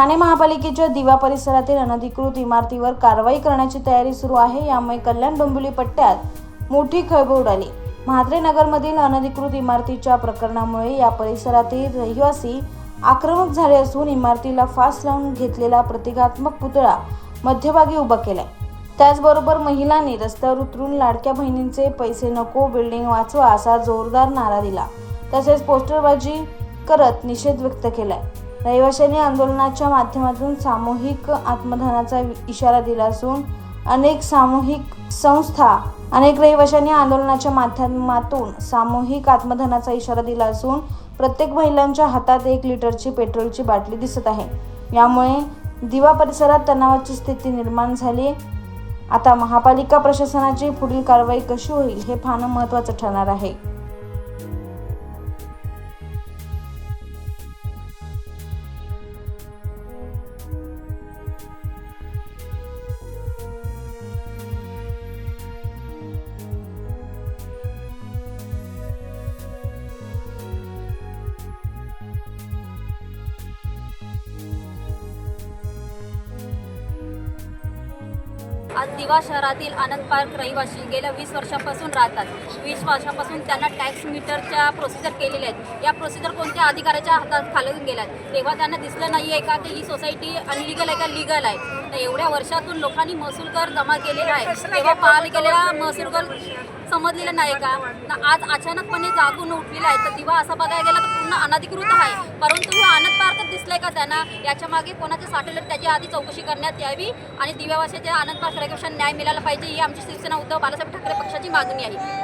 ठाणे महापालिकेच्या दिवा परिसरातील अनधिकृत इमारतीवर कारवाई करण्याची तयारी सुरू आहे. यामुळे कल्याण डोंबिवली पट्ट्यात मोठी खळबळ उडाली. म्हात्रे नगरमधील अनधिकृत इमारतीच्या प्रकरणामुळे या परिसरातील रहिवासी आक्रमक झाले असून इमारतीला फास लावून घेतलेला प्रतिकात्मक पुतळा मध्यभागी उभा केलाय. त्याचबरोबर महिलांनी रस्त्यावर उतरून लाडक्या बहिणींचे पैसे नको बिल्डिंग वाचवा असा जोरदार नारा दिला. तसेच पोस्टरबाजी करत निषेध व्यक्त केलाय. रहिवाशांनी आंदोलनाच्या माध्यमातून सामूहिक आत्मदानाचा इशारा दिला असून अनेक सामूहिक संस्था अनेक रहिवाशांनी आंदोलनाच्या माध्यमातून सामूहिक आत्मदानाचा इशारा दिला असून प्रत्येक महिलांच्या हातात एक लिटरची पेट्रोलची बाटली दिसत आहे. यामुळे दिवा परिसरात तणावाची स्थिती निर्माण झाली. आता महापालिका प्रशासनाची पुढील कारवाई कशी होईल हे पाहणं महत्त्वाचं ठरणार आहे. आज दिवा शहरातील आनंद पार्क रहिवासी गेल्या वीस वर्षापासून राहतात. वीस वर्षापासून त्यांना टॅक्स मीटरच्या प्रोसिजर केलेल्या आहेत. या प्रोसिजर कोणत्या अधिकाऱ्याच्या हातात खालून गेल्यात? तेव्हा त्यांना दिसलं नाही आहे का की ही सोसायटी अनलिगल आहे का लिगल आहे? तर एवढ्या वर्षातून लोकांनी महसूल कर जमा केलेला आहे. तेव्हा पाहायला गेलेला महसूल कर समजलेलं नाही का? तर आज अचानकपणे जागून उठलेला आहे. तर दिवा असा बघायला गेला तर पूर्ण अनधिकृत आहे. परंतु हा अनंत पार्कच दिसलाय का त्यांना? याच्या मागे कोणाचे साठवले त्याची आधी चौकशी करण्यात यावी आणि दिव्यावाशाच्या आनंद पार्क न्याय मिळाला पाहिजे ही आमची शिवसेना उद्धव बाळासाहेब ठाकरे पक्षाची मागणी आहे.